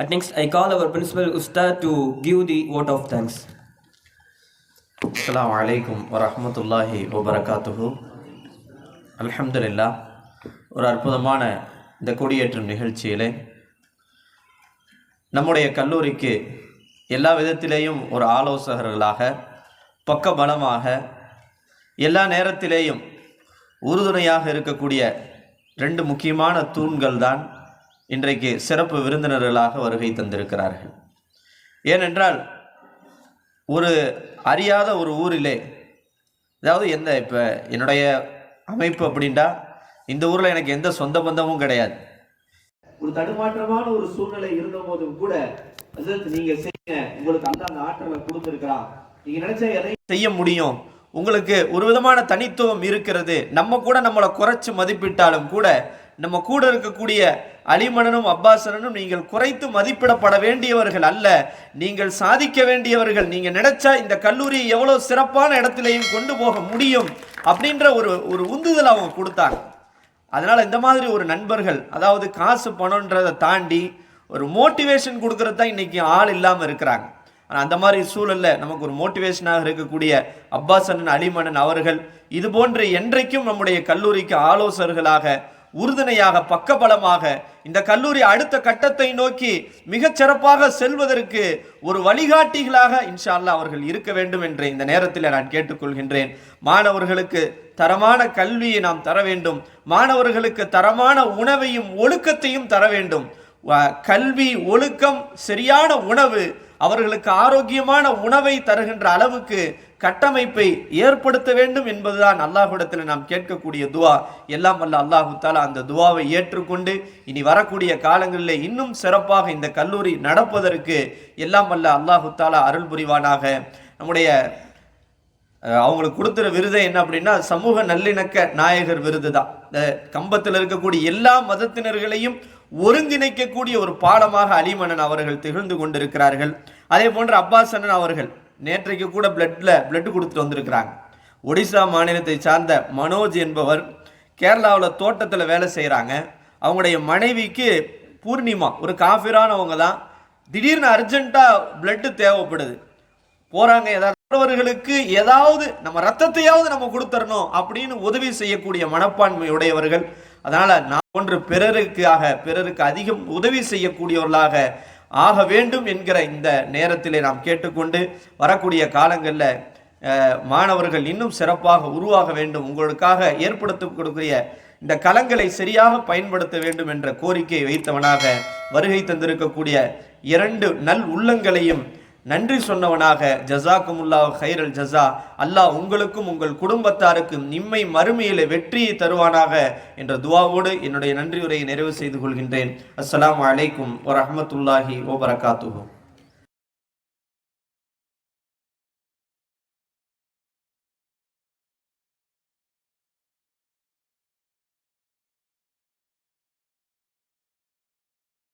At next, I call our principal Ustad to give the vote of thanks. அஸ்லாம் அலைக்கும் வரமத்துல்லாஹி வபரகாத்துஹு அலமதுல்லா ஒரு அற்புதமான இந்த கொடியேற்றும் நிகழ்ச்சியிலே நம்முடைய கல்லூரிக்கு எல்லா விதத்திலேயும் ஒரு ஆலோசகர்களாக பக்க பலமாக எல்லா நேரத்திலேயும் உறுதுணையாக இருக்கக்கூடிய ரெண்டு முக்கியமான தூண்கள் தான் இன்றைக்கு சிறப்பு விருந்தினர்களாக வருகை தந்திருக்கிறார்கள். ஏனென்றால் ஒரு அறியாத ஒரு ஊரிலே அதாவது எந்த இப்போ என்னுடைய அமைப்பு அப்படின்டா இந்த ஊரில் எனக்கு எந்த சொந்த பந்தமும் கிடையாது. ஒரு தடுமாற்றமான ஒரு சூழ்நிலை இருந்த போதும் கூட நீங்க செய்யுங்க உங்களுக்கு அந்த அந்த ஆற்றலை கொடுத்துருக்கிறான் நீங்க நினைச்சா எதையும் செய்ய முடியும். உங்களுக்கு ஒரு விதமான தனித்துவம் இருக்கிறது. நம்ம கூட நம்மளை குறைச்சு மதிப்பிட்டாலும் கூட நம்ம கூட இருக்கக்கூடிய அலிமணனும் அப்பாசனனும் நீங்கள் குறைத்து மதிப்பிடப்பட வேண்டியவர்கள் அல்ல. நீங்கள் சாதிக்க வேண்டியவர்கள். நீங்க நினைச்சா இந்த கல்லூரியை எவ்வளவு சிறப்பான இடத்திலையும் கொண்டு போக முடியும் அப்படின்ற ஒரு ஒரு உந்துதல் அவங்க கொடுத்தாங்க. அதனால இந்த மாதிரி ஒரு நண்பர்கள் அதாவது காசு பணம்ன்றதை தாண்டி ஒரு மோட்டிவேஷன் கொடுக்கறது தான் இன்னைக்கு ஆள் இல்லாமல் இருக்கிறாங்க. ஆனால் அந்த மாதிரி சூழல்ல நமக்கு ஒரு மோட்டிவேஷனாக இருக்கக்கூடிய அப்பாஸ் அலிமணன் அவர்கள் இது போன்று என்றைக்கும் நம்முடைய கல்லூரிக்கு ஆலோசகர்களாக உறுதுணையாக பக்கபலமாக இந்த கல்லூரி அடுத்த கட்டத்தை நோக்கி மிகச் சிறப்பாக செல்வதற்கு ஒரு வழிகாட்டிகளாக இன்ஷால்லா அவர்கள் இருக்க வேண்டும் என்று இந்த நேரத்தில் நான் கேட்டுக்கொள்கின்றேன். மாணவர்களுக்கு தரமான கல்வியை நாம் தர வேண்டும். மாணவர்களுக்கு தரமான உணவையும் ஒழுக்கத்தையும் தர வேண்டும். கல்வி ஒழுக்கம் சரியான உணவு அவர்களுக்கு ஆரோக்கியமான உணவை தருகின்ற அளவுக்கு கட்டமைப்பை ஏற்படுத்த வேண்டும் என்பதுதான் அல்லாஹுடத்தில் நாம் கேட்கக்கூடிய துவா. எல்லாம் வல்ல அல்லாஹு தாலா அந்த துவாவை ஏற்றுக்கொண்டு இனி வரக்கூடிய காலங்களில் இன்னும் சிறப்பாக இந்த கல்லூரி நடப்பதற்கு எல்லாம் வல்ல அல்லாஹு தாலா அருள் புரிவானாக. நம்முடைய அவங்களுக்கு கொடுத்துற விருதை என்ன அப்படின்னா சமூக நல்லிணக்க நாயகர் விருது தான் இந்த கம்பத்தில் இருக்கக்கூடிய எல்லா மதத்தினர்களையும் ஒருங்கிணைக்கக்கூடிய ஒரு பாலமாக அலிமணன் அவர்கள் திகழ்ந்து கொண்டிருக்கிறார்கள். அதே போன்று அப்பாஸ் அண்ணன் அவர்கள் நேற்றைக்கு கூட பிளட்ல பிளட் கொடுத்துட்டு வந்திருக்கிறாங்க. ஒடிசா மாநிலத்தை சார்ந்த மனோஜ் என்பவர் கேரளாவில் தோட்டத்தில் வேலை செய்கிறாங்க அவங்களுடைய மனைவிக்கு பூர்ணிமா ஒரு காஃபிரானவங்க தான். திடீர்னு அர்ஜென்ட்டாக பிளட்டு தேவைப்படுது. போகிறாங்க ஏதாவது மற்றவர்களுக்கு ஏதாவது நம்ம ரத்தத்தையாவது நம்ம கொடுத்துடணும் அப்படின்னு உதவி செய்யக்கூடிய மனப்பான்மை உடையவர்கள். அதனால் நான் போன்று பிறருக்காக பிறருக்கு அதிகம் உதவி செய்யக்கூடியவர்களாக ஆக வேண்டும் என்கிற இந்த நேரத்திலே நாம் கேட்டுக்கொண்டு வரக்கூடிய காலங்களில் மாணவர்கள் இன்னும் சிறப்பாக உருவாக வேண்டும். உங்களுக்காக ஏற்படுத்த கொடுக்கிற இந்த களங்களை சரியாக பயன்படுத்த வேண்டும் என்ற கோரிக்கையை வைத்தவனாக வருகை தந்திருக்கக்கூடிய இரண்டு நல் உள்ளங்களையும் நன்றி சொன்னவனாக ஜசாக்குமுல்லா ஹைரல் ஜஸா அல்லாஹ் உங்களுக்கும் உங்கள் குடும்பத்தாருக்கும் நிம்மை மறுமையிலே வெற்றியை தருவானாக என்ற துவாவோடு என்னுடைய நன்றி உரையை நிறைவு செய்து கொள்கின்றேன். அஸ்லாம் அலைக்கும் வரமத்துல்லாஹி வபரகாத்துஹு.